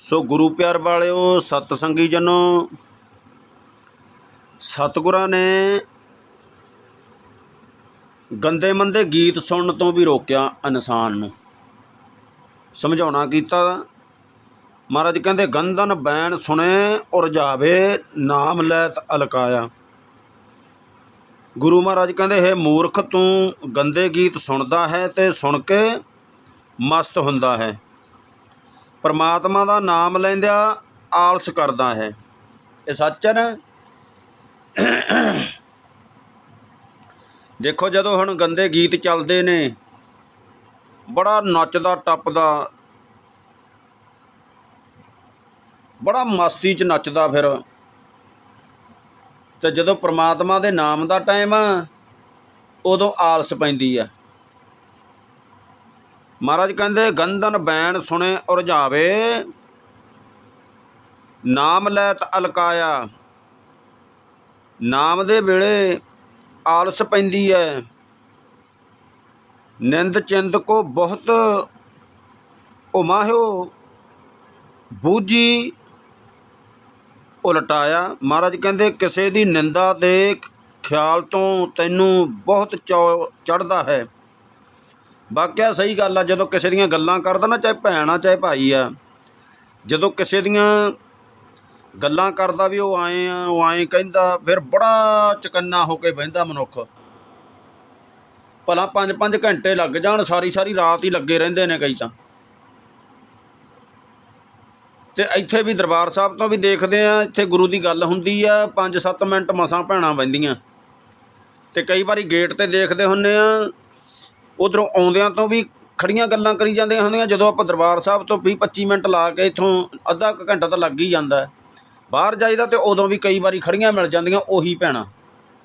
ਸੋ ਗੁਰੂ ਪਿਆਰ ਵਾਲਿਓ, ਸਤ ਸੰਗੀ ਜਨੋ, ਸਤਿਗੁਰਾਂ ਨੇ ਗੰਦੇ ਮੰਦੇ ਗੀਤ ਸੁਣਨ ਤੋਂ ਵੀ ਰੋਕਿਆ ਇਨਸਾਨ ਨੂੰ। ਸਮਝਾਉਣਾ ਕੀਤਾ। ਮਹਾਰਾਜ ਕਹਿੰਦੇ, ਗੰਧਨ ਬੈਣ ਸੁਣੇ ਔਰ ਜਾਵੇ, ਨਾਮ ਲੈਤ ਅਲਕਾਇਆ। ਗੁਰੂ ਮਹਾਰਾਜ ਕਹਿੰਦੇ, ਹੈ ਮੂਰਖ, ਤੂੰ ਗੰਦੇ ਗੀਤ ਸੁਣਦਾ ਹੈ ਤੇ ਸੁਣ ਕੇ ਮਸਤ ਹੁੰਦਾ ਹੈ। ਪਰਮਾਤਮਾ ਦਾ ਨਾਮ ਲੈਂਦਿਆਂ ਆਲਸ ਕਰਦਾ ਹੈ। ਇਹ ਸੱਚ ਹੈ ਨਾ? ਦੇਖੋ ਜਦੋਂ ਹੁਣ ਗੰਦੇ ਗੀਤ ਚੱਲਦੇ ਨੇ, ਬੜਾ ਨੱਚਦਾ, ਟੱਪਦਾ, ਬੜਾ ਮਸਤੀ 'ਚ ਨੱਚਦਾ ਫਿਰ। ਤੇ ਜਦੋਂ ਪ੍ਰਮਾਤਮਾ ਦੇ ਨਾਮ ਦਾ ਟਾਈਮ ਆ, ਉਦੋਂ ਆਲਸ ਪੈਂਦੀ ਆ। ਮਹਾਰਾਜ ਕਹਿੰਦੇ, ਗੰਧਨ ਬੈਣ ਸੁਣੇ ਉਰਝਾਵੇ ਨਾਮ ਲੈਤ ਅਲਕਾਇਆ। ਨਾਮ ਦੇ ਵੇਲੇ ਆਲਸ ਪੈਂਦੀ ਹੈ ਨਿੰਦ ਚਿੰਦ ਕੋ ਬਹੁਤ ਉਮਾਹਿਓ ਬੂਜੀ ਉਲਟਾਇਆ। ਮਹਾਰਾਜ ਕਹਿੰਦੇ, ਕਿਸੇ ਦੀ ਨਿੰਦਾ ਦੇ ਖਿਆਲ ਤੋਂ ਤੈਨੂੰ ਬਹੁਤ ਚੌ ਚੜਦਾ ਹੈ। ਵਾਕਿਆ ਸਹੀ ਗੱਲ ਆ, ਜਦੋਂ ਕਿਸੇ ਦੀਆਂ ਗੱਲਾਂ ਕਰਦਾ ਨਾ, ਚਾਹੇ ਭੈਣ ਆ, ਚਾਹੇ ਭਾਈ ਆ, ਜਦੋਂ ਕਿਸੇ ਦੀਆਂ ਗੱਲਾਂ ਕਰਦਾ ਵੀ ਉਹ ਆਏ ਆ, ਉਹ ਆਏ ਕਹਿੰਦਾ, ਫਿਰ ਬੜਾ ਚਕੰਨਾ ਹੋ ਕੇ ਬਹਿੰਦਾ ਮਨੁੱਖ। ਭਲਾ 5-5 ਘੰਟੇ ਲੱਗ ਜਾਣ, ਸਾਰੀ ਸਾਰੀ ਰਾਤ ਹੀ ਲੱਗੇ ਰਹਿੰਦੇ ਨੇ ਕਈ ਤਾਂ। ਤੇ ਇੱਥੇ ਵੀ ਦਰਬਾਰ ਸਾਹਿਬ ਤੋਂ ਵੀ ਦੇਖਦੇ ਆ, ਇੱਥੇ ਗੁਰੂ ਦੀ ਗੱਲ ਹੁੰਦੀ ਆ 5-7 ਮਿੰਟ ਮਸਾਂ ਭੈਣਾਂ ਬੈੰਦੀਆਂ ਤੇ ਕਈ ਵਾਰੀ ਗੇਟ ਤੇ ਦੇਖਦੇ ਹੁੰਨੇ ਆ ਉਧਰੋਂ ਆਉਂਦਿਆਂ ਤੋਂ ਵੀ ਖੜੀਆਂ ਗੱਲਾਂ ਕਰੀ ਜਾਂਦੀਆਂ ਹੁੰਦੀਆਂ, ਜਦੋਂ ਆਪਾਂ ਦਰਬਾਰ ਸਾਹਿਬ ਤੋਂ 20-25 ਮਿੰਟ ਲਾ ਕੇ ਇੱਥੋਂ ਅੱਧਾ ਕੁ ਘੰਟਾ ਤਾਂ ਲੱਗ ਹੀ ਜਾਂਦਾ ਬਾਹਰ ਜਾਈਦਾ ਤੇ ਉਦੋਂ ਵੀ ਕਈ ਵਾਰੀ ਖੜੀਆਂ ਮਿਲ ਜਾਂਦੀਆਂ, ਉਹੀ ਭੈਣਾਂ,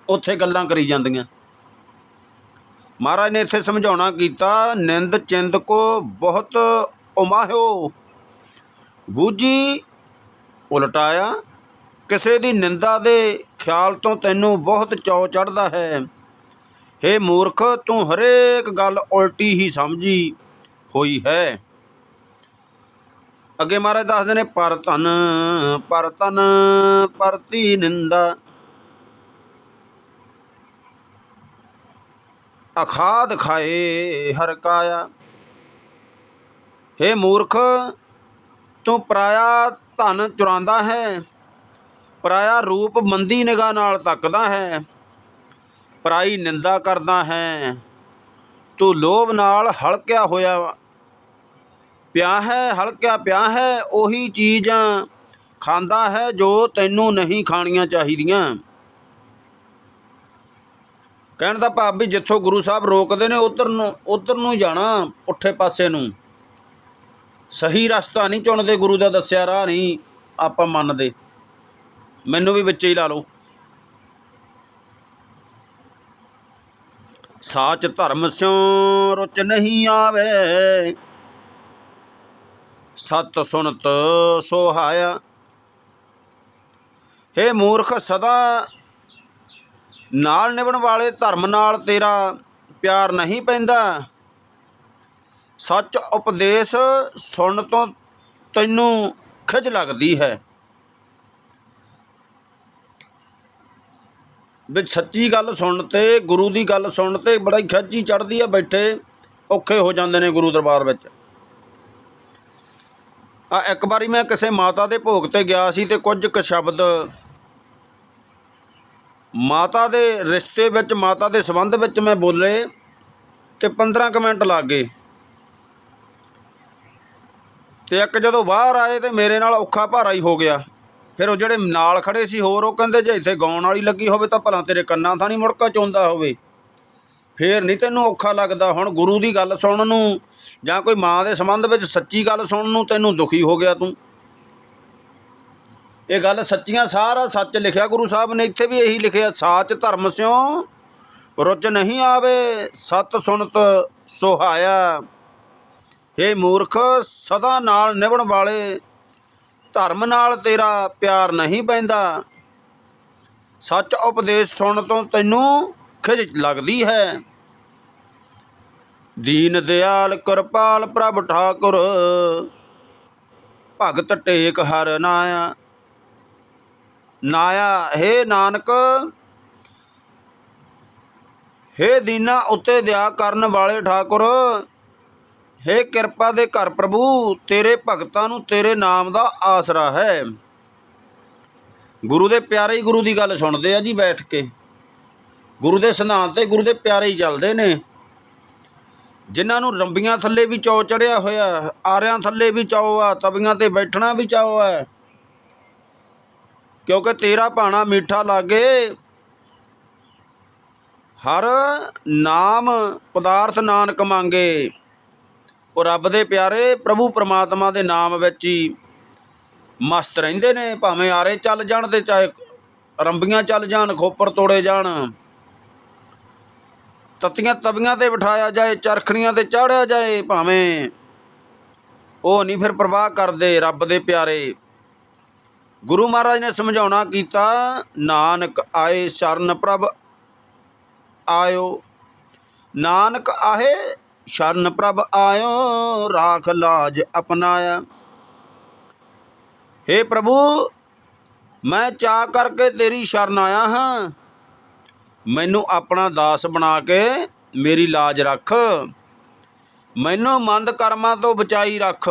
ਉੱਥੇ ਗੱਲਾਂ ਕਰੀ ਜਾਂਦੀਆਂ। ਮਹਾਰਾਜ ਨੇ ਇੱਥੇ ਸਮਝਾਉਣਾ ਕੀਤਾ, ਨਿੰਦ ਚਿੰਦ ਕੋ ਬਹੁਤ ਉਮਾਹਿਓ ਬੂਝੀ ਉਲਟਾਇਆ, ਕਿਸੇ ਦੀ ਨਿੰਦਾ ਦੇ ਖਿਆਲ ਤੋਂ ਤੈਨੂੰ ਬਹੁਤ ਚੌ ਚੜਦਾ ਹੈ। ਹੇ ਮੂਰਖ, ਤੂੰ ਹਰੇਕ ਗੱਲ ਉਲਟੀ ਹੀ ਸਮਝੀ ਹੋਈ ਹੈ। ਅੱਗੇ ਮਹਾਰਾਜ ਦੱਸਦੇ ਨੇ, ਪਰ ਧਨ, ਪਰ ਤਨ ਪਰਤੀ ਨਿੰਦਾ। ਅਖਾਦ ਖਾਏ ਹਰ ਕਾਇਆ। ਹੇ ਮੂਰਖ, ਤੂੰ ਪਰਾਇਆ ਧਨ ਚੁਰਾਉਂਦਾ ਹੈ, ਪਰਾਇਆ ਰੂਪ ਮੰਦੀ ਨਿਗਾਹ ਨਾਲ ਤੱਕਦਾ ਹੈ। ਪਰਾਈ ਨਿੰਦਾ ਕਰਦਾ ਹੈ। ਤੂੰ ਲੋਭ ਨਾਲ ਹਲਕਿਆ ਹੋਇਆ ਪਿਆ ਹੈ ਹਲਕਿਆ ਪਿਆ ਹੈ ਉਹੀ ਚੀਜ਼ਾਂ ਖਾਂਦਾ ਹੈ ਜੋ ਤੈਨੂੰ ਨਹੀਂ ਖਾਣੀਆਂ ਚਾਹੀਦੀਆਂ। ਕਹਿਣ ਦਾ ਭਾਵ ਵੀ ਜਿੱਥੋਂ ਗੁਰੂ ਸਾਹਿਬ ਰੋਕਦੇ ਨੇ, ਉਧਰ ਨੂੰ ਉਧਰ ਨੂੰ ਜਾਣਾ, ਪੁੱਠੇ ਪਾਸੇ ਨੂੰ। ਸਹੀ ਰਸਤਾ ਨਹੀਂ ਚੁਣਦੇ ਗੁਰੂ ਦਾ, ਦੱਸਿਆ ਰਾਹ ਨਹੀਂ ਆਪਾਂ ਮੰਨਦੇ। ਮੈਨੂੰ ਵੀ ਵਿੱਚ ਹੀ ਲਾ ਲਓ। ਸਾਚ ਧਰਮ ਸਿਉ ਰੁਚ ਨਹੀਂ ਆਵੇ। ਸਤ ਸੁਨਤ ਸੋਹਾਇਆ। ਹੇ ਮੂਰਖ ਸਦਾ ਨਾਲ ਨਿਭਣ ਵਾਲੇ ਧਰਮ ਨਾਲ ਤੇਰਾ ਪਿਆਰ ਨਹੀਂ ਪੈਂਦਾ। ਸੱਚ ਉਪਦੇਸ਼ ਸੁਣਨ ਤੋਂ ਤੈਨੂੰ ਖਿਜ ਲੱਗਦੀ ਹੈ। ਵੀ ਸੱਚੀ ਗੱਲ ਸੁਣਨ ਤੇ, ਗੁਰੂ ਦੀ ਗੱਲ ਸੁਣਨ ਤੇ ਬੜਾ ਹੀ ਖਿੱਚ ਹੀ ਚੜਦੀ ਹੈ ਬੈਠੇ, ਔਖੇ ਹੋ ਜਾਂਦੇ ਨੇ ਗੁਰੂ ਦਰਬਾਰ ਵਿੱਚ। ਆ ਇੱਕ ਵਾਰੀ ਮੈਂ ਕਿਸੇ ਮਾਤਾ ਦੇ ਭੋਗ ਤੇ ਗਿਆ ਸੀ ਤੇ ਕੁਝ ਕੁ ਸ਼ਬਦ ਮਾਤਾ ਦੇ ਰਿਸ਼ਤੇ ਵਿੱਚ, ਮਾਤਾ ਦੇ ਸੰਬੰਧ ਵਿੱਚ ਮੈਂ ਬੋਲੇ ਤੇ 15 ਕੁ ਮਿੰਟ ਲੱਗ ਗਏ। ਤੇ ਇੱਕ ਜਦੋਂ ਬਾਹਰ ਆਏ ਤੇ ਮੇਰੇ ਨਾਲ ਔਖਾ ਭਾਰਾ ਹੀ ਹੋ ਗਿਆ। ਫਿਰ ਉਹ ਜਿਹੜੇ ਨਾਲ ਖੜੇ ਸੀ, ਹੋਰ ਉਹ ਕਹਿੰਦੇ ਜੇ ਇੱਥੇ ਗਾਉਣ ਵਾਲੀ ਲੱਗੀ ਹੋਵੇ ਤਾਂ ਭਲਾ ਤੇਰੇ ਕੰਨਾਂ ਥਾਂ ਨਹੀਂ ਮੁੜਕਾ ਚੋਂਦਾ ਹੋਵੇ। ਫੇਰ ਨਹੀਂ ਤੈਨੂੰ ਔਖਾ ਲੱਗਦਾ? ਹੁਣ ਗੁਰੂ ਦੀ ਗੱਲ ਸੁਣਨ ਨੂੰ ਜਾਂ ਕੋਈ ਮਾਂ ਦੇ ਸੰਬੰਧ ਵਿੱਚ ਸੱਚੀ ਗੱਲ ਸੁਣਨ ਨੂੰ ਤੈਨੂੰ ਦੁਖੀ ਹੋ ਗਿਆ ਤੂੰ? ਇਹ ਗੱਲ ਸੱਚੀਆਂ ਸਾਰਾ ਸੱਚ ਲਿਖਿਆ ਗੁਰੂ ਸਾਹਿਬ ਨੇ, ਇੱਥੇ ਵੀ ਇਹੀ ਲਿਖਿਆ, ਸਾਚ ਧਰਮ ਸਿਓ ਰੁੱਚ ਨਹੀਂ ਆਵੇ, ਸਤ ਸੁਣਤ ਸੁਹਾਇਆ। ਹੇ ਮੂਰਖ, ਸਦਾ ਨਾਲ ਨਿਭਣ ਵਾਲੇ ਧਰਮ ਨਾਲ ਤੇਰਾ ਪਿਆਰ ਨਹੀਂ ਪੈਂਦਾ ਸੱਚ ਉਪਦੇਸ਼ ਸੁਣਨ ਤੋਂ ਤੈਨੂੰ ਖਿਜ ਲੱਗਦੀ ਹੈ। ਦੀਨ ਦਿਆਲ ਕਿਰਪਾਲ ਪ੍ਰਭ ਠਾਕੁਰ, ਭਗਤ ਟੇਕ ਹਰ ਨਾਇਆ। ਨਾਇਆ, ਹੇ ਨਾਨਕ, ਹੇ ਦੀਨਾ ਉੱਤੇ ਦਇਆ ਕਰਨ ਵਾਲੇ ਠਾਕੁਰ ਹੇ ਕਿਰਪਾ ਦੇ ਘਰ ਪ੍ਰਭੂ, ਤੇਰੇ ਭਗਤਾਂ ਨੂੰ ਤੇਰੇ ਨਾਮ ਦਾ ਆਸਰਾ ਹੈ। ਗੁਰੂ ਦੇ ਪਿਆਰੇ ਹੀ ਗੁਰੂ ਦੀ ਗੱਲ ਸੁਣਦੇ ਆ ਜੀ ਬੈਠ ਕੇ। ਗੁਰੂ ਦੇ ਸਿਧਾਂਤ ਤੇ ਗੁਰੂ ਦੇ ਪਿਆਰੇ ਹੀ ਚੱਲਦੇ ਨੇ। ਜਿਨ੍ਹਾਂ ਨੂੰ ਰੰਬੀਆਂ ਥੱਲੇ ਵੀ ਚੌ ਚੜਿਆ ਹੋਇਆ, ਆਰਿਆਂ ਥੱਲੇ ਵੀ ਚੌ ਆ, ਤਵੀਆਂ ਤੇ ਬੈਠਣਾ ਵੀ ਚੌ ਹੈ ਕਿਉਂਕਿ ਤੇਰਾ ਭਾਣਾ ਮਿੱਠਾ ਲਾਗੇ। ਹਰ ਨਾਮ ਪਦਾਰਥ ਨਾਨਕ ਮੰਗੇ। ਉਹ ਰੱਬ ਦੇ ਪਿਆਰੇ ਪ੍ਰਭੂ ਪਰਮਾਤਮਾ ਦੇ ਨਾਮ ਵਿੱਚ ਹੀ ਮਸਤ ਰਹਿੰਦੇ ਨੇ, ਭਾਵੇਂ ਆਰੇ ਚੱਲ ਜਾਣ ਤੇ ਚਾਹੇ ਰੰਬੀਆਂ ਚੱਲ ਜਾਣ, ਖੋਪਰ ਤੋੜੇ ਜਾਣ, ਤਤੀਆਂ ਤਵੀਆਂ ਤੇ ਬਿਠਾਇਆ ਜਾਏ, ਚਰਖੜੀਆਂ ਤੇ ਚਾੜਿਆ ਜਾਏ, ਭਾਵੇਂ ਉਹ ਨਹੀਂ ਫਿਰ ਪ੍ਰਵਾਹ ਕਰਦੇ ਰੱਬ ਦੇ ਪਿਆਰੇ। ਗੁਰੂ ਮਹਾਰਾਜ ਨੇ ਸਮਝਾਉਣਾ ਕੀਤਾ, ਨਾਨਕ ਆਏ ਸ਼ਰਨ ਪ੍ਰਭ ਆਇਓ, ਨਾਨਕ ਆਹੇ ਸ਼ਰਨ ਪ੍ਰਭ ਆਇਓ, ਰਾਖ ਲਾਜ ਅਪਨਾਇਆ। हे ਪ੍ਰਭੂ, ਮੈਂ ਚਾਹ ਕਰਕੇ ਤੇਰੀ ਸ਼ਰਨ ਆਇਆ ਹਾਂ। ਮੈਨੂੰ ਆਪਣਾ ਦਾਸ ਬਣਾ ਕੇ ਮੇਰੀ ਲਾਜ ਰੱਖ। ਮੈਨੂੰ ਮੰਦ ਕਰਮਾਂ ਤੋਂ ਬਚਾਈ ਰੱਖ।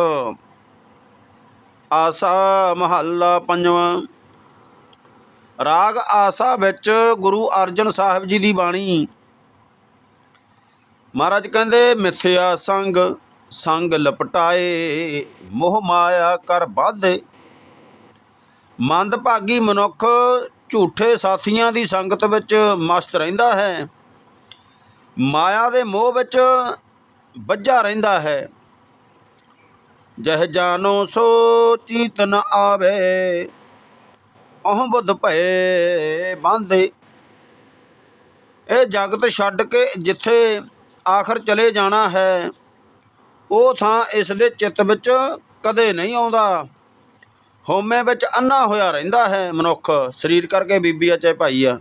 ਆਸਾ ਮਹੱਲਾ ਪੰਜਵਾਂ। ਰਾਗ ਆਸਾ ਵਿੱਚ ਗੁਰੂ ਅਰਜਨ ਸਾਹਿਬ ਜੀ ਦੀ ਬਾਣੀ ਮਹਾਰਾਜ ਕਹਿੰਦੇ, ਮਿਥਿਆ ਸੰਗ ਸੰਗ ਲਪਟਾਏ, ਮੋਹ ਮਾਇਆ ਕਰ ਬਾਧੇ। ਮੰਦ ਭਾਗੀ ਮਨੁੱਖ ਝੂਠੇ ਸਾਥੀਆਂ ਦੀ ਸੰਗਤ ਵਿੱਚ ਮਸਤ ਰਹਿੰਦਾ ਹੈ। ਮਾਇਆ ਦੇ ਮੋਹ ਵਿੱਚ ਵੱਜਾ ਰਹਿੰਦਾ ਹੈ। ਜਹ ਜਾਨੋ ਸੋ ਚੀਤ ਨ ਆਵੇ ਅਹ ਬੁੱਧ ਭਏ ਬਾਂਦੇ। ਇਹ ਜਗਤ ਛੱਡ ਕੇ ਜਿੱਥੇ ਆਖਰ ਚਲੇ ਜਾਣਾ ਹੈ। ਉਹ ਥਾਂ ਇਸ ਦੇ ਚਿੱਤ ਵਿੱਚ ਕਦੇ ਨਹੀਂ ਆਉਂਦਾ। ਹਉਮੈ ਵਿੱਚ ਅੰਨਾ ਹੋਇਆ ਰਹਿੰਦਾ ਹੈ ਮਨੁੱਖ। ਸਰੀਰ ਕਰਕੇ ਬੀਬੀ ਆ ਚਾਹੇ ਭਾਈ ਆ।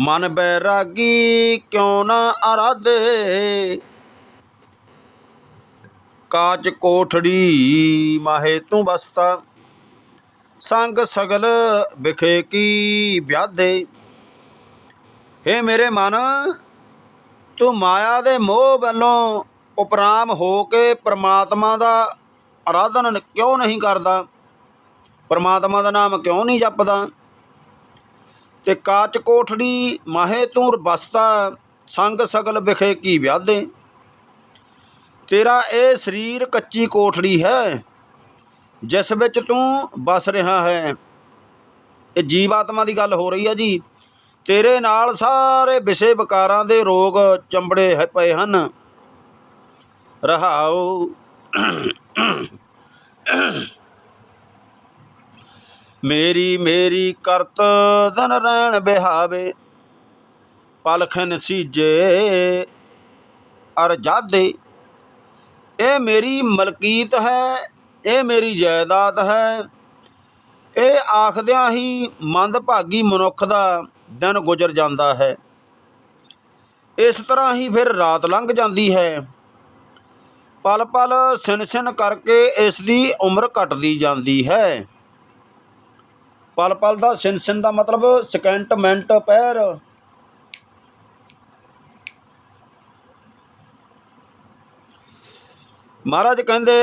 ਮਨ ਬੈਰਾਗੀ ਕਿਉਂ ਨਾ ਅਰਾਧੇ ਕਾਚ ਕੋਠੜੀ ਮਾਹੇ ਤੂੰ ਬਸਤਾ ਸੰਗ ਸਗਲ ਵਿਖੇ ਕੀ ਵਿਆਦੇ ਹੇ ਮੇਰੇ ਮਨ ਤੂੰ ਮਾਇਆ ਦੇ ਮੋਹ ਵੱਲੋਂ ਉਪਰਾਮ ਹੋ ਕੇ ਪ੍ਰਮਾਤਮਾ ਦਾ ਆਰਾਧਨ ਕਿਉਂ ਨਹੀਂ ਕਰਦਾ? ਪ੍ਰਮਾਤਮਾ ਦਾ ਨਾਮ ਕਿਉਂ ਨਹੀਂ ਜਪਦਾ? ਤੇ ਕਾਚ ਕੋਠੜੀ ਮਾਹੇ ਤੂੰ ਬਸਤਾ ਸੰਗ ਸਗਲ ਵਿਖੇ ਕੀ ਵਿਆਦੇ ਤੇਰਾ ਇਹ ਸਰੀਰ ਕੱਚੀ ਕੋਠੜੀ ਹੈ, ਜਿਸ ਵਿੱਚ ਤੂੰ ਬਸ ਰਿਹਾ ਹੈ। ਇਹ ਜੀਵਾਤਮਾ ਦੀ ਗੱਲ ਹੋ ਰਹੀ ਹੈ ਜੀ। ਤੇਰੇ ਨਾਲ ਸਾਰੇ ਵਿਸ਼ੇ ਵਿਕਾਰਾਂ ਦੇ ਰੋਗ ਚੰਬੜੇ ਪਏ ਹਨ। ਰਹਾਉ ਮੇਰੀ ਮੇਰੀ ਕਰਤ ਧਨ ਰਹਿਣ ਬਿਹਾਵੇ, ਪਲਖਨ ਸੀਜੇ ਅਰ ਜਾਦੇ। ਇਹ ਮੇਰੀ ਮਲਕੀਤ ਹੈ, ਇਹ ਮੇਰੀ ਜਾਇਦਾਦ ਹੈ, ਇਹ ਆਖਦਿਆਂ ਹੀ ਮੰਦਭਾਗੀ ਮਨੁੱਖ ਦਾ ਦਿਨ ਗੁਜ਼ਰ ਜਾਂਦਾ ਹੈ। ਇਸ ਤਰ੍ਹਾਂ ਹੀ ਫਿਰ ਰਾਤ ਲੰਘ ਜਾਂਦੀ ਹੈ। ਪਲ ਪਲ ਸਿਨਸਿਨ ਕਰਕੇ ਇਸ ਦੀ ਉਮਰ ਘਟਦੀ ਜਾਂਦੀ ਹੈ। ਪਲ ਪਲ ਦਾ ਸਿਨਸਿਨ ਦਾ ਮਤਲਬ ਸਕਿੰਟ, ਮਿੰਟ, ਪੈਰ। ਮਹਾਰਾਜ ਕਹਿੰਦੇ,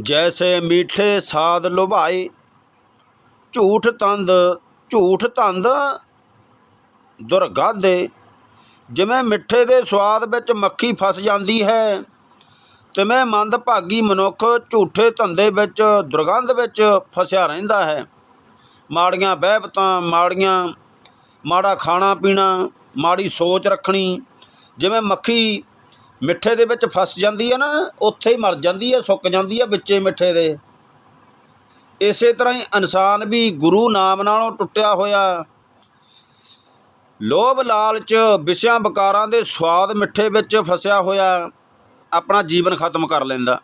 ਜੈਸੇ ਮੀਠੇ ਸਾਦ ਲੁਭਾਏ ਝੂਠ ਤੰਦ ਝੂਠ ਤੰਦ ਦੁਰਗਾਧੇ ਜਿਵੇਂ ਮਿੱਠੇ ਦੇ ਸਵਾਦ ਵਿੱਚ ਮੱਖੀ ਫਸ ਜਾਂਦੀ ਹੈ, ਤਿਵੇਂ ਮੰਦ ਭਾਗੀ ਮਨੁੱਖ ਝੂਠੇ ਧੰਦੇ ਵਿੱਚ, ਦੁਰਗੰਧ ਵਿੱਚ ਫਸਿਆ ਰਹਿੰਦਾ ਹੈ। ਮਾੜੀਆਂ ਬਹਿਬਤਾਂ, ਮਾੜੀਆਂ, ਮਾੜਾ ਖਾਣਾ ਪੀਣਾ, ਮਾੜੀ ਸੋਚ ਰੱਖਣੀ, ਜਿਵੇਂ ਮੱਖੀ ਮਿੱਠੇ ਦੇ ਵਿੱਚ ਫਸ ਜਾਂਦੀ ਹੈ ਨਾ, ਉੱਥੇ ਹੀ ਮਰ ਜਾਂਦੀ ਹੈ, ਸੁੱਕ ਜਾਂਦੀ ਹੈ ਵਿੱਚੇ ਮਿੱਠੇ ਦੇ। ਇਸੇ ਤਰ੍ਹਾਂ ਹੀ ਇਨਸਾਨ ਵੀ ਗੁਰੂ ਨਾਮ ਨਾਲੋਂ ਟੁੱਟਿਆ ਹੋਇਆ। ਲੋਭ ਲਾਲਚ ਵਿਸ਼ਿਆਂ ਵਿਕਾਰਾਂ ਦੇ ਸਵਾਦ ਮਿੱਠੇ ਵਿੱਚ ਫਸਿਆ ਹੋਇਆ, ਆਪਣਾ ਜੀਵਨ ਖਤਮ ਕਰ ਲੈਂਦਾ।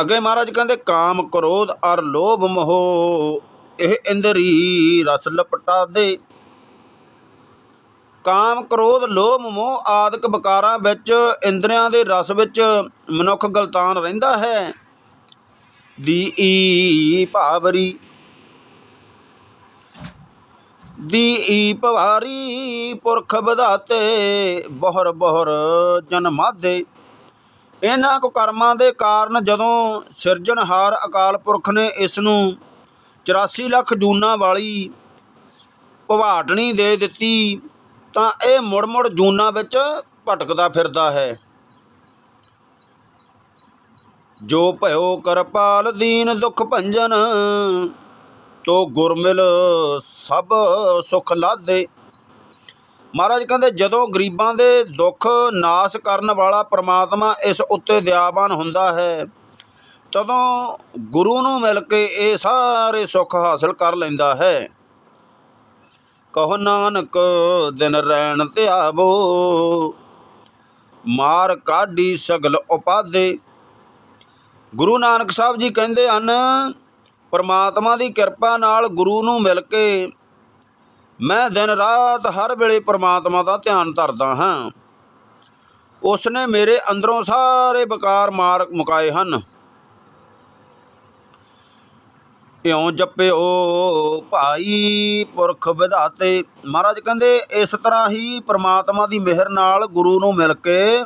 ਅੱਗੇ ਮਹਾਰਾਜ ਕਹਿੰਦੇ, ਕਾਮ ਕ੍ਰੋਧ ਔਰ ਲੋਭ ਮੋਹ, ਇਹ ਇੰਦਰੀ ਰਸ ਲਪਟਾ ਦੇ। ਕਾਮ ਕ੍ਰੋਧ, ਲੋਭ ਮੋਹ ਆਦਿਕ ਵਿਕਾਰਾਂ ਵਿੱਚ, ਇੰਦਰੀਆਂ ਦੇ ਰਸ ਵਿੱਚ ਮਨੁੱਖ ਗਲਤਾਨ ਰਹਿੰਦਾ ਹੈ। ਦੀ ਈ ਭਾਵਰੀ ਦੀ ਈ ਭਵਾਰੀ ਪੁਰਖ ਵਧਾਤੇ ਬਹਰ ਬਹਰ ਜਨਮਾਦੇ ਇਹਨਾਂ ਕੋ ਕਰਮਾਂ ਦੇ ਕਾਰਨ ਜਦੋਂ ਸਿਰਜਣਹਾਰ ਅਕਾਲ ਪੁਰਖ ਨੇ ਇਸ ਨੂੰ 84 ਲੱਖ ਜੂਨਾਂ ਵਾਲੀ ਭਵਾਟਣੀ ਦੇ ਦਿੱਤੀ, ਤਾਂ ਇਹ ਮੁੜ ਮੁੜ ਜੂਨਾਂ ਵਿੱਚ ਭਟਕਦਾ ਫਿਰਦਾ ਹੈ। ਜੋ ਭਇਓ ਕਰਪਾਲ ਦੀਨ ਦੁਖ ਭੰਜਨ, ਤੋ ਗੁਰਮਿਲ ਸਭ ਸੁਖ ਲਾਦੇ। ਮਹਾਰਾਜ ਕਹਿੰਦੇ, ਜਦੋਂ ਗਰੀਬਾਂ ਦੇ ਦੁੱਖ ਨਾਸ ਕਰਨ ਵਾਲਾ ਪ੍ਰਮਾਤਮਾ ਇਸ ਉੱਤੇ ਦਿਆਵਾਨ ਹੁੰਦਾ ਹੈ, ਤਦੋਂ ਗੁਰੂ ਨੂੰ ਮਿਲ ਕੇ ਇਹ ਸਾਰੇ ਸੁੱਖ ਹਾਸਲ ਕਰ ਲੈਂਦਾ ਹੈ। ਕਹੋ, ਨਾਨਕ, ਦਿਨ ਰੈਣ ਧਿਆਵੋ, ਮਾਰ ਕਾਢੀ ਸਗਲ ਉਪਾਦੇ। ਗੁਰੂ ਨਾਨਕ ਸਾਹਿਬ ਜੀ ਕਹਿੰਦੇ ਹਨ, ਪਰਮਾਤਮਾ ਦੀ ਕਿਰਪਾ ਨਾਲ ਗੁਰੂ ਨੂੰ ਮਿਲ ਕੇ ਮੈਂ ਦਿਨ ਰਾਤ ਹਰ ਵੇਲੇ ਪਰਮਾਤਮਾ ਦਾ ਧਿਆਨ ਧਰਦਾ ਹਾਂ। ਉਸ ਨੇ ਮੇਰੇ ਅੰਦਰੋਂ ਸਾਰੇ ਵਿਕਾਰ ਮਾਰ ਮੁਕਾਏ ਹਨ। ਇਉਂ ਜਪਿਓ ਭਾਈ ਪੁਰਖ ਵਿਧਾਤੇ, ਮਹਾਰਾਜ ਕਹਿੰਦੇ ਇਸ ਤਰ੍ਹਾਂ ਹੀ ਪ੍ਰਮਾਤਮਾ ਦੀ ਮਿਹਰ ਨਾਲ ਗੁਰੂ ਨੂੰ ਮਿਲ ਕੇ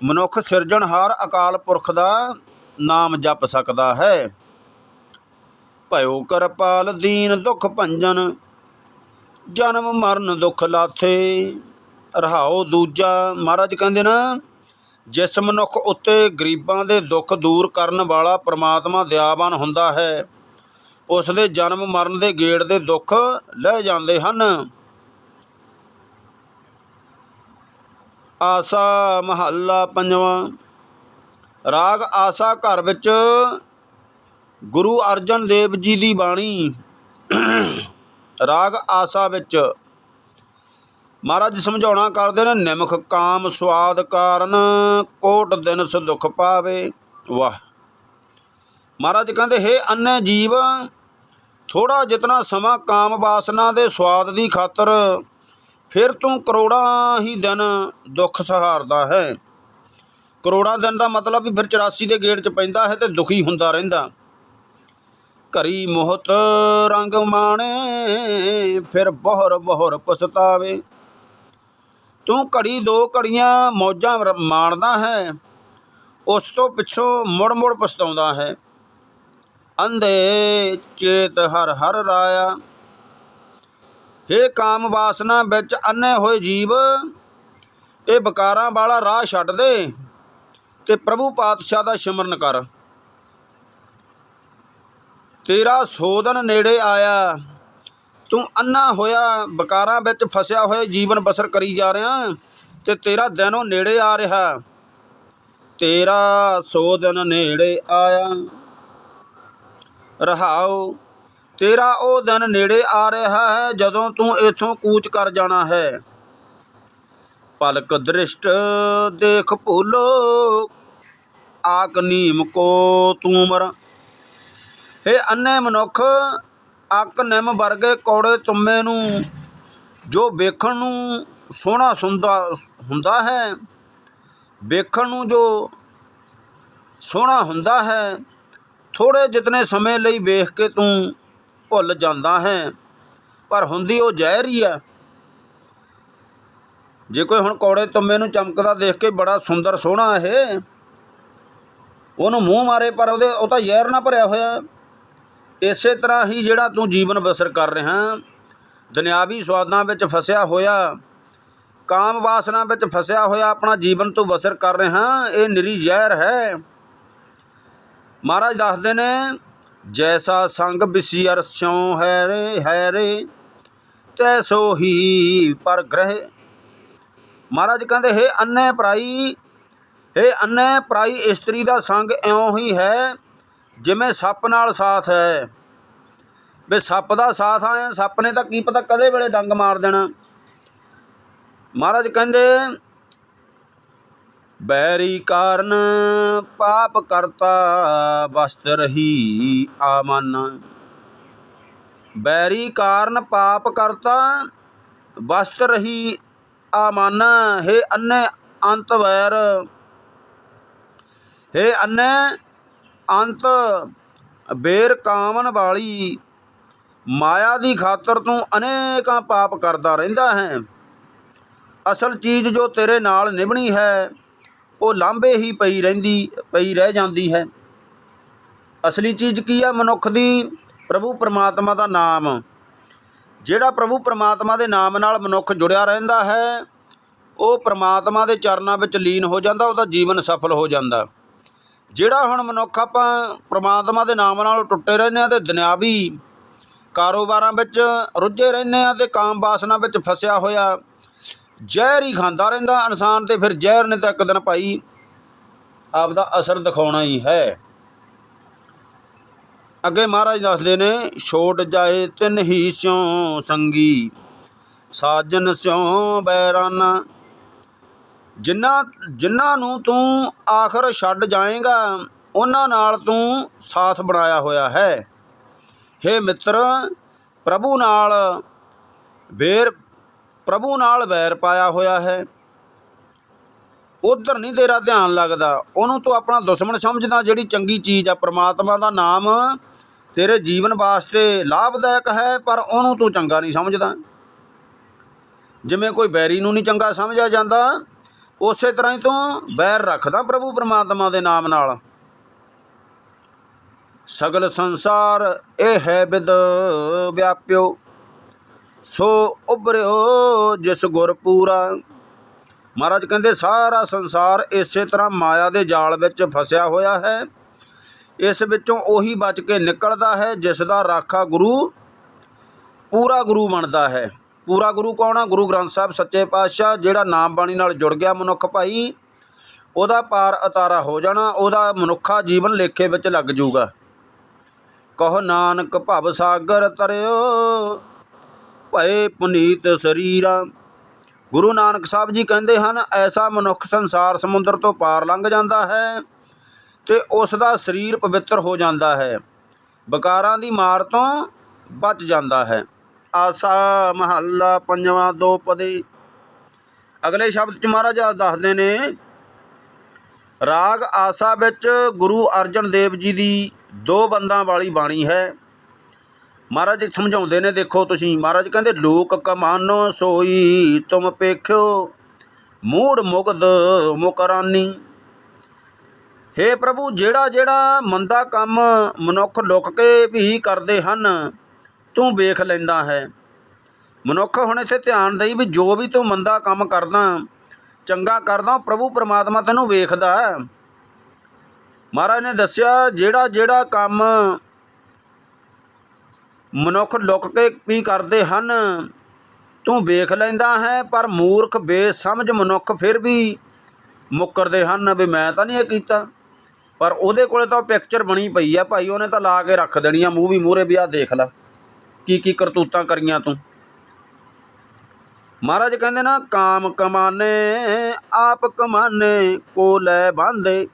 ਮਨੁੱਖ ਸਿਰਜਣਹਾਰ ਅਕਾਲ ਪੁਰਖ ਦਾ ਨਾਮ ਜਪ ਸਕਦਾ ਹੈ। ਭਇਓ ਕਰਪਾਲ ਦੀਨ ਦੁਖ ਭੰਜਨ, ਜਨਮ ਮਰਨ ਦੁਖ ਲਾਥੇ। ਰਹਾਓ ਦੂਜਾ ਮਹਾਰਾਜ ਕਹਿੰਦੇ ਨਾ, ਜਿਸ ਮਨੁੱਖ ਉੱਤੇ ਗਰੀਬਾਂ ਦੇ ਦੁੱਖ ਦੂਰ ਕਰਨ ਵਾਲਾ ਪ੍ਰਮਾਤਮਾ ਦਿਆਵਾਨ ਹੁੰਦਾ ਹੈ ਉਸ ਦੇ ਜਨਮ ਮਰਨ ਦੇ ਗੇੜ ਦੇ ਦੁੱਖ ਲੈ ਜਾਂਦੇ ਹਨ। ਆਸਾ ਮਹੱਲਾ ਪੰਜਵਾਂ ਰਾਗ ਆਸਾ ਘਰ ਵਿੱਚ ਗੁਰੂ ਅਰਜਨ ਦੇਵ ਜੀ ਦੀ ਬਾਣੀ। ਰਾਗ ਆਸਾ ਵਿੱਚ ਮਹਾਰਾਜ ਸਮਝਾਉਣਾ ਕਰਦੇ ਨੇ, ਨਿਮਖ ਕਾਮ ਸਵਾਦ ਕਾਰਨ ਕੋਟ ਦਿਨ ਸ ਦੁਖ ਪਾਵੇ। ਵਾਹ। ਮਹਾਰਾਜ ਕਹਿੰਦੇ, ਹੈ ਅੰਨੇ ਜੀਵ ਥੋੜਾ ਜਿਤਨਾ ਸਮਾਂ ਕਾਮ ਵਾਸਨਾ ਦੇ ਸਵਾਦ ਦੀ ਖਾਤਰ, ਫਿਰ ਤੂੰ ਕਰੋੜਾਂ ਹੀ ਦਿਨ ਦੁੱਖ ਸਹਾਰਦਾ ਹੈ। ਕਰੋੜਾਂ ਦਿਨ ਦਾ ਮਤਲਬ ਵੀ ਫਿਰ 84 ਦੇ ਗੇੜ 'ਚ ਪੈਂਦਾ ਹੈ ਤੇ ਦੁਖੀ ਹੁੰਦਾ ਰਹਿੰਦਾ। ਘਰੀ ਮੋਹਤ ਰੰਗ ਮਾਣੇ, ਫਿਰ ਬਹੁਰ ਬਹੁਰ ਪਛਤਾਵੇ। ਤੂੰ ਘੜੀ ਦੋ ਘੜੀਆਂ ਮੌਜਾਂ ਮਾਣਦਾ ਹੈ, ਉਸ ਤੋਂ ਪਿੱਛੋਂ ਮੁੜ ਮੁੜ ਪਛਤਾਉਂਦਾ ਹੈ। ਅੰਧੇ ਚੇਤ ਹਰ ਹਰ ਰਾਇਆ। ਹੇ ਕਾਮ ਵਾਸਨਾ ਵਿੱਚ ਅੰਨੇ ਹੋਏ ਜੀਵ, ਇਹ ਵਿਕਾਰਾਂ ਵਾਲਾ ਰਾਹ ਛੱਡ ਦੇ। ਤੇ ਪ੍ਰਭੂ ਪਾਤਸ਼ਾਹ ਦਾ ਸਿਮਰਨ ਕਰ। ਤੇਰਾ ਸੋਦਨ ਨੇੜੇ ਆਇਆ। ਤੂੰ ਅੰਨਾ ਹੋਇਆ, ਬਕਾਰਾਂ ਵਿੱਚ ਫਸਿਆ ਹੋਇਆ ਜੀਵਨ ਬਸਰ ਕਰੀ ਜਾ ਰਿਹਾ ਤੇ ਤੇਰਾ ਦਿਨੋਂ ਨੇੜੇ ਆ ਰਿਹਾ। ਤੇਰਾ ਸੋਦਨ ਨੇੜੇ ਆਇਆ। ਰਹਾਉ ਤੇਰਾ ਉਹ ਦਿਨ ਨੇੜੇ ਆ ਰਿਹਾ ਹੈ ਜਦੋਂ ਤੂੰ ਇਥੋਂ ਕੂਚ ਕਰ ਜਾਣਾ ਹੈ। ਪਲਕ ਦ੍ਰਿਸ਼ਟ ਦੇਖ ਭੂਲੋ ਆਕ ਨੀਮ ਕੋ ਤੂਮਰ। ਹੇ ਅੰਨੇ ਮਨੁੱਖ ਅੱਕ ਨਿੰਮ ਵਰਗੇ ਕੌੜੇ ਤੁੰਮੇ ਨੂੰ, ਜੋ ਵੇਖਣ ਨੂੰ ਸੋਹਣਾ ਸੁੰਦਾ, ਹੁੰਦਾ ਹੈ, ਵੇਖਣ ਨੂੰ ਜੋ ਸੋਹਣਾ ਹੁੰਦਾ ਹੈ ਥੋੜੇ ਜਿਤਨੇ ਸਮੇਂ ਲਈ ਵੇਖ ਕੇ ਤੂੰ ਭੁੱਲ ਜਾਂਦਾ ਹੈ। ਪਰ ਹੁੰਦੀ ਉਹ ਜ਼ਹਿਰ ਹੀ ਆ ਜੇ ਕੋਈ ਹੁਣ ਕੌੜੇ ਤੁੰਮੇ ਨੂੰ ਚਮਕਦਾ ਦੇਖ ਕੇ ਬੜਾ ਸੁੰਦਰ ਸੋਹਣਾ ਇਹ ਉਹਨੂੰ ਮੂੰਹ ਮਾਰੇ, ਪਰ ਉਹਦੇ, ਉਹ ਤਾਂ ਜ਼ਹਿਰ ਨਾਲ ਭਰਿਆ ਹੋਇਆ ਇਸੇ ਤਰ੍ਹਾਂ ਹੀ ਜਿਹੜਾ ਤੂੰ ਜੀਵਨ ਬਸਰ ਕਰ ਰਿਹਾ, ਦੁਨਿਆਵੀ ਸਵਾਦਾਂ ਵਿੱਚ ਫਸਿਆ ਹੋਇਆ, ਕਾਮ ਵਾਸਨਾ ਵਿੱਚ ਫਸਿਆ ਹੋਇਆ ਆਪਣਾ ਜੀਵਨ ਤੂੰ ਬਸਰ ਕਰ ਰਿਹਾ, ਇਹ ਨਿਰੀ ਜ਼ਹਿਰ ਹੈ। ਮਹਾਰਾਜ ਦੱਸਦੇ ਨੇ, ਜੈਸਾ ਸੰਗ ਬਿਸਿਅਰ ਸਿਉ ਹੈ ਰੇ ਹੈ ਰੇ, ਤੈਸੋ ਹੀ ਪਰ ਗ੍ਰਹਿ। ਮਹਾਰਾਜ ਕਹਿੰਦੇ, ਹੈ ਅੰਨੇ ਪ੍ਰਾਈ ਇਹ ਅੰਨੇ ਪ੍ਰਾਈ ਇਸਤਰੀ ਦਾ ਸੰਗ ਇਉਂ ਹੀ ਹੈ, ਜਿਵੇਂ ਸੱਪ ਨਾਲ ਸਾਥ ਹੈ। ਵੀ ਸੱਪ ਦਾ ਸਾਥ ਆਇਆ, ਸੱਪ ਨੇ ਤਾਂ ਕੀ ਪਤਾ ਕਦੇ ਵੇਲੇ ਡੰਗ ਮਾਰ ਦੇਣਾ। ਮਹਾਰਾਜ ਕਹਿੰਦੇ, ਬੈਰੀ ਕਾਰਨ ਪਾਪ ਕਰਤਾ, ਵਸਤ ਰਹੀ ਆਮਨ। ਬੈਰੀ ਕਾਰਨ ਪਾਪ ਕਰਤਾ, ਵਸਤ ਰਹੀ ਆਮਨ। ਹੈ ਅੰਨੇ ਅੰਤ ਵੈਰ ਹੈ ਅੰਨੇ, ਅੰਤ ਬੇਰ ਕਾਮਨ ਵਾਲੀ, ਮਾਇਆ ਦੀ ਖਾਤਰ ਤੂੰ ਅਨੇਕਾਂ ਪਾਪ ਕਰਦਾ ਰਹਿੰਦਾ ਹੈ। ਅਸਲ ਚੀਜ਼ ਜੋ ਤੇਰੇ ਨਾਲ ਨਿਭਣੀ ਹੈ, ਉਹ ਲਾਂਭੇ ਹੀ ਪਈ ਰਹਿੰਦੀ, ਪਈ ਰਹਿ ਜਾਂਦੀ ਹੈ। ਅਸਲੀ ਚੀਜ਼ ਕੀ ਆ? ਮਨੁੱਖ ਦੀ ਪ੍ਰਭੂ ਪਰਮਾਤਮਾ ਦਾ ਨਾਮ। ਜਿਹੜਾ ਪ੍ਰਭੂ ਪਰਮਾਤਮਾ ਦੇ ਨਾਮ ਨਾਲ ਮਨੁੱਖ ਜੁੜਿਆ ਰਹਿੰਦਾ ਹੈ, ਉਹ ਪਰਮਾਤਮਾ ਦੇ ਚਰਨਾਂ ਵਿੱਚ ਲੀਨ ਹੋ ਜਾਂਦਾ, ਉਹਦਾ ਜੀਵਨ ਸਫਲ ਹੋ ਜਾਂਦਾ। ਜਿਹੜਾ ਹੁਣ ਮਨੁੱਖ ਆਪਾਂ ਪਰਮਾਤਮਾ ਦੇ ਨਾਮ ਨਾਲ ਟੁੱਟੇ ਰਹਿੰਦੇ ਆ ਤੇ ਦੁਨਿਆਵੀ ਕਾਰੋਬਾਰਾਂ ਵਿੱਚ ਰੁੱਝੇ ਰਹਿੰਦੇ ਆ ਤੇ ਕਾਮ ਵਾਸਨਾ ਵਿੱਚ ਫਸਿਆ ਹੋਇਆ ਜ਼ਹਿਰ ਹੀ ਖਾਂਦਾ ਰਹਿੰਦਾ ਇਨਸਾਨ ਤੇ ਫਿਰ ਜ਼ਹਿਰ ਨੇ ਤਾਂ ਇੱਕ ਦਿਨ ਭਾਈ ਆਪਦਾ ਅਸਰ ਦਿਖਾਉਣਾ ਹੀ ਹੈ। ਅੱਗੇ ਮਹਾਰਾਜ ਦੱਸਦੇ ਨੇ, ਛੋਟ ਜਾਏ ਤਿੰਨ ਹੀ ਸਿਉ ਸੰਗੀ, ਸਾਜਨ ਸਿਉ ਬੈਰਾਨਾ। ਜਿਨ੍ਹਾਂ ਜਿਨ੍ਹਾਂ ਨੂੰ ਤੂੰ ਆਖਰ ਛੱਡ ਜਾਏਗਾ, ਉਹਨਾਂ ਨਾਲ ਤੂੰ ਸਾਥ ਬਣਾਇਆ ਹੋਇਆ ਹੈ। ਹੇ ਮਿੱਤਰ, ਪ੍ਰਭੂ ਨਾਲ ਵੇਰ, ਪ੍ਰਭੂ ਨਾਲ ਵੈਰ ਪਾਇਆ ਹੋਇਆ ਹੈ। ਉਧਰ ਨਹੀਂ ਤੇਰਾ ਧਿਆਨ ਲੱਗਦਾ। ਉਹਨੂੰ ਤੂੰ ਆਪਣਾ ਦੁਸ਼ਮਣ ਸਮਝਦਾ, ਜਿਹੜੀ ਚੰਗੀ ਚੀਜ਼ ਆ, ਪ੍ਰਮਾਤਮਾ ਦਾ ਨਾਮ ਤੇਰੇ ਜੀਵਨ ਵਾਸਤੇ ਲਾਭਦਾਇਕ ਹੈ, ਪਰ ਉਹਨੂੰ ਤੂੰ ਚੰਗਾ ਨਹੀਂ ਸਮਝਦਾ। ਜਿਵੇਂ ਕੋਈ ਬੈਰੀ ਨੂੰ ਨਹੀਂ ਚੰਗਾ ਸਮਝਿਆ ਜਾਂਦਾ ਉਸੇ ਤਰ੍ਹਾਂ ਹੀ ਤੂੰ ਬੈਰ ਰੱਖਦਾ ਪ੍ਰਭੂ ਪਰਮਾਤਮਾ ਦੇ ਨਾਮ ਨਾਲ। ਸਗਲ ਸੰਸਾਰ ਇਹ ਹੈ ਬਿਦ ਵਿਆਪਿਓ। ਸੋ ਉਭਰਿਓ ਜਿਸ ਗੁਰ ਪੂਰਾ। ਮਹਾਰਾਜ ਕਹਿੰਦੇ, ਸਾਰਾ ਸੰਸਾਰ ਇਸੇ ਤਰ੍ਹਾਂ ਮਾਇਆ ਦੇ ਜਾਲ ਵਿੱਚ ਫਸਿਆ ਹੋਇਆ ਹੈ। ਇਸ ਵਿੱਚੋਂ ਉਹੀ ਬਚ ਕੇ ਨਿਕਲਦਾ ਹੈ, ਜਿਸ ਦਾ ਰਾਖਾ ਗੁਰੂ, ਪੂਰਾ ਗੁਰੂ ਬਣਦਾ ਹੈ। ਪੂਰਾ ਗੁਰੂ ਕੌਣ ਆ? ਗੁਰੂ ਗ੍ਰੰਥ ਸਾਹਿਬ ਸੱਚੇ ਪਾਤਸ਼ਾਹ, ਜਿਹੜਾ ਨਾਮ ਬਾਣੀ ਨਾਲ ਜੁੜ ਗਿਆ ਮਨੁੱਖ ਭਾਈ, ਉਹਦਾ ਪਾਰ ਅਤਾਰਾ ਹੋ ਜਾਣਾ, ਉਹਦਾ ਮਨੁੱਖਾ ਜੀਵਨ ਲੇਖੇ ਵਿੱਚ ਲੱਗ ਜਾਊਗਾ। ਕਹੋ ਨਾਨਕ ਭਵ ਸਾਗਰ ਤਰਿਓ, ਭਏ ਪੁਨੀਤ ਸਰੀਰਾ। ਗੁਰੂ ਨਾਨਕ ਸਾਹਿਬ ਜੀ ਕਹਿੰਦੇ ਹਨ, ਐਸਾ ਮਨੁੱਖ ਸੰਸਾਰ ਸਮੁੰਦਰ ਤੋਂ ਪਾਰ ਲੰਘ ਜਾਂਦਾ ਹੈ ਤੇ ਉਸ ਦਾ ਸਰੀਰ ਪਵਿੱਤਰ ਹੋ ਜਾਂਦਾ ਹੈ। ਬਕਾਰਾਂ ਦੀ ਮਾਰ ਤੋਂ ਬਚ ਜਾਂਦਾ ਹੈ। ਆਸਾ ਮਹੱਲਾ ਪੰਜਵਾਂ ਦੋ ਪਦੇ। ਅਗਲੇ ਸ਼ਬਦ ਚ ਮਹਾਰਾਜ ਦੱਸਦੇ ਨੇ, ਰਾਗ ਆਸਾ ਵਿੱਚ ਗੁਰੂ ਅਰਜਨ ਦੇਵ ਜੀ ਦੀ ਦੋ ਬੰਦਾਂ ਵਾਲੀ ਬਾਣੀ ਹੈ। ਮਹਾਰਾਜ ਸਮਝਾਉਂਦੇ ਨੇ, ਦੇਖੋ ਤੁਸੀਂ, ਮਹਾਰਾਜ ਕਹਿੰਦੇ, ਲੋਕ ਕਮਾਨੋ ਸੋਈ ਤੁਮ ਪੇਖਿਓ, ਮੂੜ ਮੁਗਦ ਮੁਕਰਾਨੀ। ਹੇ ਪ੍ਰਭੂ ਜਿਹੜਾ ਜਿਹੜਾ ਮੰਦਾ ਕੰਮ ਮਨੁੱਖ ਲੁਕ ਕੇ ਵੀ ਕਰਦੇ ਹਨ ਤੂੰ ਵੇਖ ਲੈਂਦਾ ਹੈ। ਮਨੁੱਖ ਹੁਣ ਇੱਥੇ ਧਿਆਨ ਦੇਈ ਵੀ ਜੋ ਵੀ ਤੂੰ ਮੰਦਾ ਕੰਮ ਕਰਦਾ, ਚੰਗਾ ਕਰਦਾ ਪ੍ਰਭੂ ਪਰਮਾਤਮਾ ਤੈਨੂੰ ਵੇਖਦਾ ਮਹਾਰਾਜ ਨੇ ਦੱਸਿਆ, ਜਿਹੜਾ ਜਿਹੜਾ ਕੰਮ ਮਨੁੱਖ ਲੁੱਕ ਕੇ ਵੀ ਕਰਦੇ ਹਨ, ਤੂੰ ਵੇਖ ਲੈਂਦਾ ਹੈ, ਪਰ ਮੂਰਖ ਬੇਸਮਝ ਮਨੁੱਖ ਫਿਰ ਵੀ ਮੁੱਕਰਦੇ ਹਨ, ਵੀ ਮੈਂ ਤਾਂ ਨਹੀਂ ਇਹ ਕੀਤਾ। ਪਰ ਉਹਦੇ ਕੋਲੇ ਤਾਂ ਪਿਕਚਰ ਬਣੀ ਪਈ ਆ ਭਾਈ, ਉਹਨੇ ਤਾਂ ਲਾ ਕੇ ਰੱਖ ਦੇਣੀ ਆ, ਮੂੰਹ ਵੀ ਮੂਹਰੇ ਵੀ ਆ ਦੇਖ ਲੈ। ਕੀ ਕੀ ਕਰਤੂਤਾਂ ਕਰੀਆਂ ਤੂੰ? ਮਹਾਰਾਜ ਕਹਿੰਦੇ ਨਾ, ਕਾਮ ਕਮਾਨੇ, ਆਪ ਕਮਾਨੇ ਕੋ ਲੈ ਬਾਂਦੇ,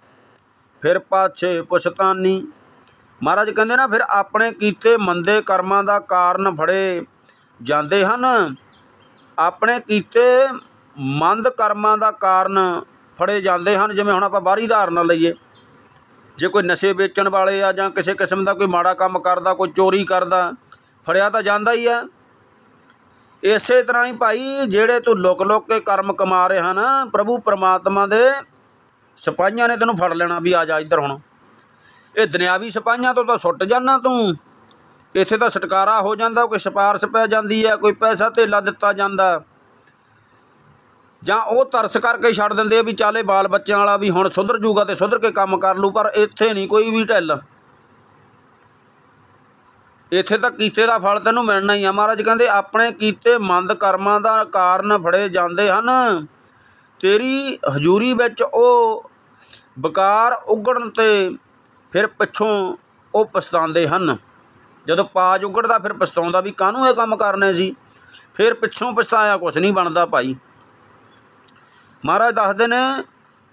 ਫਿਰ ਪਾਛੇ ਪੁਛਤਾਨੀ ਮਹਾਰਾਜ ਕਹਿੰਦੇ ਨਾ, ਫਿਰ ਆਪਣੇ ਕੀਤੇ ਮੰਦੇ ਕਰਮਾਂ ਦਾ ਕਾਰਨ ਫੜੇ ਜਾਂਦੇ ਹਨ। ਆਪਣੇ ਕੀਤੇ ਮੰਦ ਕਰਮਾਂ ਦਾ ਕਾਰਨ ਫੜੇ ਜਾਂਦੇ ਹਨ। ਜਿਵੇਂ ਹੁਣ ਆਪਾਂ ਬਾਹਰੀ ਉਦਾਹਰਨ ਲਈਏ। ਜੇ ਕੋਈ ਨਸ਼ੇ ਵੇਚਣ ਵਾਲੇ ਆ ਜਾਂ ਕਿਸੇ ਕਿਸਮ ਦਾ ਕੋਈ ਮਾੜਾ ਕੰਮ ਕਰਦਾ, ਕੋਈ ਚੋਰੀ ਕਰਦਾ ਫੜਿਆ ਤਾਂ ਜਾਂਦਾ ਹੀ ਆ। ਇਸੇ ਤਰ੍ਹਾਂ ਹੀ ਭਾਈ ਜਿਹੜੇ ਤੂੰ ਲੁਕ ਲੁਕ ਕੇ ਕਰਮ ਕਮਾ ਰਿਹਾ ਨਾ ਪ੍ਰਭੂ ਪਰਮਾਤਮਾ ਦੇ ਸਿਪਾਹੀਆਂ ਨੇ ਤੈਨੂੰ ਫੜ ਲੈਣਾ ਵੀ ਆ ਜਾ ਇੱਧਰ ਹੁਣ। ਇਹ ਦੁਨਿਆਵੀ ਸਿਪਾਹੀਆਂ ਤੋਂ ਤਾਂ ਸੁੱਟ ਜਾਣਾ ਤੂੰ। ਇੱਥੇ ਤਾਂ ਛੁਟਕਾਰਾ ਹੋ ਜਾਂਦਾ, ਕੋਈ ਸਿਫਾਰਸ਼ ਪੈ ਜਾਂਦੀ ਹੈ ਕੋਈ ਪੈਸਾ ਧੇਲਾ ਦਿੱਤਾ ਜਾਂਦਾ। ਜਾਂ ਉਹ ਤਰਸ ਕਰਕੇ ਛੱਡ ਦਿੰਦੇ ਆ ਵੀ ਚਾਲੇ ਬਾਲ ਬੱਚਿਆਂ ਵਾਲਾ ਵੀ ਹੁਣ ਸੁਧਰ ਜੂਗਾ ਤੇ ਸੁਧਰ ਕੇ ਕੰਮ ਕਰ ਲੂ ਪਰ ਇੱਥੇ ਨਹੀਂ, ਕੋਈ ਵੀ ਢਿੱਲ। ਇੱਥੇ ਤਾਂ ਕੀਤੇ ਦਾ ਫਲ ਤੈਨੂੰ ਮਿਲਣਾ ਹੀ ਆ। ਮਹਾਰਾਜ ਕਹਿੰਦੇ, ਆਪਣੇ ਕੀਤੇ ਮੰਦ ਕਰਮਾਂ ਦਾ ਕਾਰਨ ਫੜੇ ਜਾਂਦੇ ਹਨ। ਤੇਰੀ ਹਜ਼ੂਰੀ ਵਿੱਚ ਉਹ ਬਕਾਰ ਉਗੜਨ ਤੇ ਫਿਰ ਪਿੱਛੋਂ ਉਹ ਪਛਤਾਉਂਦੇ ਹਨ। ਜਦੋਂ ਪਾਜ ਉਗੜਦਾ, ਫਿਰ ਪਛਤਾਉਂਦਾ ਵੀ ਕਾਹਨੂੰ ਇਹ ਕੰਮ ਕਰਨੇ ਸੀ? ਫਿਰ ਪਿੱਛੋਂ ਪਛਤਾਇਆ ਕੁਛ ਨਹੀਂ ਬਣਦਾ ਭਾਈ। ਮਹਾਰਾਜ ਦੱਸਦੇ ਨੇ,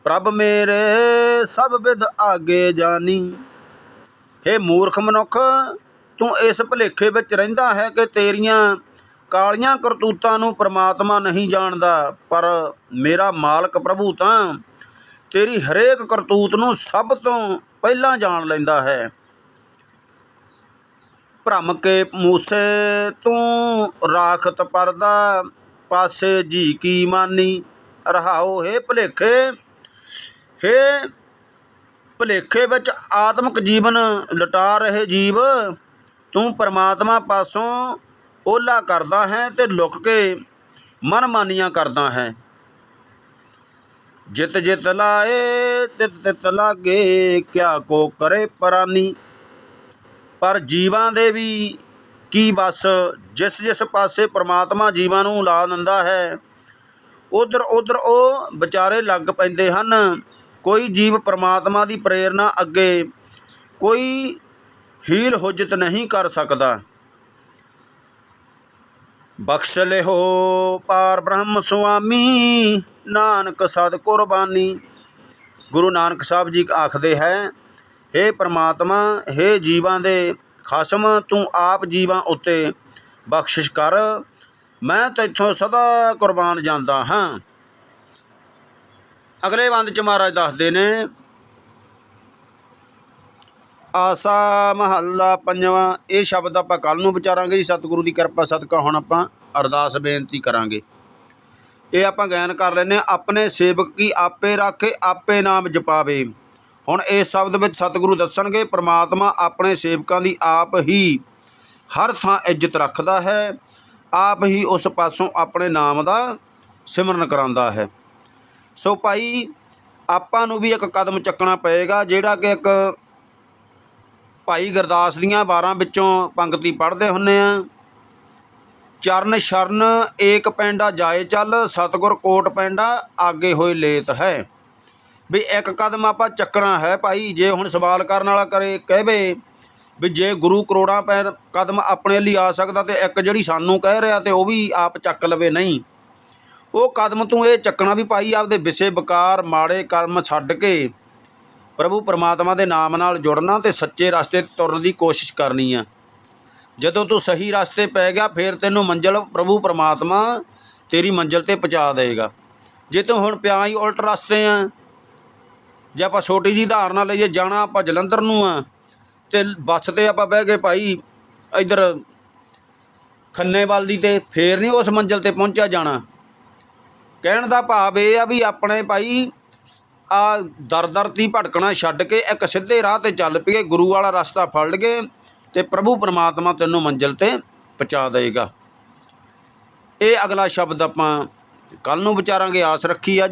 ਪ੍ਰਭ ਮੇਰੇ ਸਭ ਵਿਦ ਆਗੇ ਜਾਣੀ ਹੇ ਮੂਰਖ ਮਨੁੱਖ ਤੂੰ ਇਸ ਭੁਲੇਖੇ ਵਿੱਚ ਰਹਿੰਦਾ ਹੈ ਕਿ ਤੇਰੀਆਂ ਕਾਲੀਆਂ ਕਰਤੂਤਾਂ ਨੂੰ ਪ੍ਰਮਾਤਮਾ ਨਹੀਂ ਜਾਣਦਾ, ਪਰ ਮੇਰਾ ਮਾਲਕ ਪ੍ਰਭੂ ਤਾਂ ਤੇਰੀ ਹਰੇਕ ਕਰਤੂਤ ਨੂੰ ਸਭ ਤੋਂ ਪਹਿਲਾਂ ਜਾਣ ਲੈਂਦਾ ਹੈ। ਭ੍ਰਮ ਕੇ ਮੂਸੇ ਤੂੰ ਰਾਖਤ ਪਰਦਾ, ਪਾਸੇ ਜੀ ਕੀ ਮਾਨੀ? ਰਹਾਓ ਹੈ ਭਲੇਖੇ ਹੈ ਭਲੇਖੇ ਵਿੱਚ ਆਤਮਿਕ ਜੀਵਨ ਲਟਾ ਰਹੇ ਜੀਵ। ਤੂੰ ਪਰਮਾਤਮਾ ਪਾਸੋਂ ਓਲਾ ਕਰਦਾ ਹੈ ਤੇ ਲੁਕ ਕੇ ਮਨਮਾਨੀਆਂ ਕਰਦਾ ਹੈ। ਜਿਤ ਜਿਤ ਲਾਏ, ਤਿਤ ਤਿਤ ਲਾਗੇ, ਕਿਆ ਕੋ ਕਰੇ ਪਰਾਨੀ। ਪਰ ਜੀਵਾਂ ਦੇ ਵੀ ਕੀ ਬਸ ਜਿਸ ਜਿਸ ਪਾਸੇ ਪ੍ਰਮਾਤਮਾ ਜੀਵਾਂ ਨੂੰ ਲਾ ਦਿੰਦਾ ਹੈ, ਉਧਰ ਉਧਰ ਉਹ ਵਿਚਾਰੇ ਲੱਗ ਪੈਂਦੇ ਹਨ। ਕੋਈ ਜੀਵ ਪ੍ਰਮਾਤਮਾ ਦੀ ਪ੍ਰੇਰਣਾ ਅੱਗੇ, ਕੋਈ ਹੀਲ ਹੁਜਤ ਨਹੀਂ ਕਰ ਸਕਦਾ। ਬਖਸ਼ ਲਿਓ ਪਾਰ ਬ੍ਰਹਮ ਸੁਆਮੀ, ਨਾਨਕ ਸਦ ਕੁਰਬਾਨੀ। ਗੁਰੂ ਨਾਨਕ ਸਾਹਿਬ ਜੀ ਆਖਦੇ ਹੈ हे ਪ੍ਰਮਾਤਮਾ हे ਜੀਵਾਂ ਦੇ ਖਸਮ, ਤੂੰ ਆਪ ਜੀਵਾਂ ਉੱਤੇ ਬਖਸ਼ਿਸ਼ ਕਰ, ਮੈਂ ਤੈਥੋਂ ਸਦਾ ਕੁਰਬਾਨ ਜਾਂਦਾ ਹਾਂ। ਅਗਲੇ ਬੰਦ ਚ ਮਹਾਰਾਜ ਦੱਸਦੇ ਨੇ ਆਸਾ ਮਹੱਲਾ ਪੰਜਵਾਂ ਇਹ ਸ਼ਬਦ ਆਪਾਂ ਕੱਲ ਨੂੰ ਵਿਚਾਰਾਂਗੇ ਜੀ ਸਤਿਗੁਰੂ ਦੀ ਕਿਰਪਾ ਸਦਕਾ ਹੁਣ ਆਪਾਂ ਅਰਦਾਸ ਬੇਨਤੀ ਕਰਾਂਗੇ। ਇਹ ਆਪਾਂ ਗਿਆਨ ਕਰ ਲੈਨੇ ਹਾਂ, ਆਪਣੇ ਸੇਵਕ ਕੀ ਆਪੇ ਰੱਖੇ ਆਪੇ ਨਾਮ ਜਪਾਵੇ। ਹੁਣ ਇਸ ਸ਼ਬਦ ਵਿੱਚ ਸਤਿਗੁਰੂ ਦੱਸਣਗੇ ਪ੍ਰਮਾਤਮਾ ਆਪਣੇ ਸੇਵਕਾਂ ਦੀ ਆਪ ਹੀ ਹਰ ਥਾਂ ਇੱਜ਼ਤ ਰੱਖਦਾ ਹੈ ਆਪ ਹੀ ਉਸ ਪਾਸੋਂ ਆਪਣੇ ਨਾਮ ਦਾ ਸਿਮਰਨ ਕਰਾਉਂਦਾ ਹੈ। ਸੋ ਭਾਈ ਆਪਾਂ ਨੂੰ ਵੀ ਇੱਕ ਕਦਮ ਚੱਕਣਾ ਪਏਗਾ ਜਿਹੜਾ ਕਿ ਇੱਕ ਭਾਈ ਗੁਰਦਾਸ ਦੀਆਂ 12 ਵਿੱਚੋਂ ਪੰਕਤੀ ਪੜ੍ਹਦੇ ਹੁੰਨੇ ਆ। ਚਰਨ ਸ਼ਰਨ, ਏਕ ਪੈਂਡਾ ਜਾਏ ਚੱਲ, ਸਤਗੁਰ ਕੋਟ ਪੈਂਡਾ, ਆਗੇ ਹੋਏ ਲੇਤ ਹੈ। ਵੀ ਇੱਕ ਕਦਮ ਆਪਾਂ ਚੱਕਣਾ ਹੈ ਭਾਈ, ਜੇ ਹੁਣ ਸਵਾਲ ਕਰਨ ਵਾਲਾ ਕਰੇ, ਕਹਵੇ ਵੀ ਜੇ ਗੁਰੂ ਕਰੋੜਾਂ ਪੈ ਕਦਮ ਆਪਣੇ ਲਈ ਆ ਸਕਦਾ ਤੇ ਇੱਕ ਜਿਹੜੀ ਸਾਨੂੰ ਕਹਿ ਰਿਹਾ ਤੇ ਉਹ ਵੀ ਆਪ ਚੱਕ ਲਵੇ ਨਹੀਂ। ਉਹ ਕਦਮ ਤੂੰ ਇਹ ਚੱਕਣਾ ਵੀ ਭਾਈ, ਆਪਦੇ ਵਿਸੇ ਵਿਕਾਰ ਮਾੜੇ ਕਰਮ ਛੱਡ ਕੇ ਪ੍ਰਭੂ ਪਰਮਾਤਮਾ ਦੇ ਨਾਮ ਨਾਲ ਜੁੜਨਾ ਤੇ ਸੱਚੇ ਰਸਤੇ ਤੁਰਨ ਦੀ ਕੋਸ਼ਿਸ਼ ਕਰਨੀ ਆ। ਜਦੋਂ ਤੂੰ ਸਹੀ ਰਸਤੇ ਪੈ ਗਿਆ, ਫਿਰ ਤੈਨੂੰ ਮੰਜ਼ਲ ਪ੍ਰਭੂ ਪਰਮਾਤਮਾ ਤੇਰੀ ਮੰਜ਼ਲ ਤੇ ਪਹੁੰਚਾ ਦੇਗਾ ਜੇ ਤੂੰ ਹੁਣ ਪਿਆ ਹੀ ਉਲਟ ਰਸਤੇ ਆ, ਜੇ ਆਪਾਂ ਛੋਟੀ ਜੀ ਧਾਰਨਾ ਲਈਏ, ਜਾਣਾ ਆਪਾਂ ਜਲੰਧਰ ਨੂੰ ਆ, ਤੇ ਬੱਸ ਤੇ ਆਪਾਂ ਬਹਿ ਗਏ ਭਾਈ, ਇੱਧਰ ਖੰਨੇਵਾਲ ਦੀ ਤੇ ਫੇਰ ਨਹੀਂ ਉਸ ਮੰਜ਼ਲ ਤੇ ਪਹੁੰਚਿਆ ਜਾਣਾ। ਕਹਿਣ ਦਾ ਭਾਵ ਇਹ ਆ ਵੀ ਆਪਣੇ ਭਾਈ ਆ ਦਰ ਦਰ ਦੀ ਭਟਕਣਾ ਛੱਡ ਕੇ ਇੱਕ ਸਿੱਧੇ ਰਾਹ ਤੇ ਚੱਲ ਪਈਏ, ਗੁਰੂ ਵਾਲਾ ਰਸਤਾ ਫੜ ਲਈਏ ਤੇ ਪ੍ਰਭੂ ਪਰਮਾਤਮਾ ਤੈਨੂੰ ਮੰਜ਼ਿਲ ਤੇ ਪਹੁੰਚਾ ਦੇਵੇਗਾ। ਇਹ ਅਗਲਾ ਸ਼ਬਦ ਆਪਾਂ ਕੱਲ ਨੂੰ ਵਿਚਾਰਾਂਗੇ, ਆਸ ਰੱਖੀ ਆ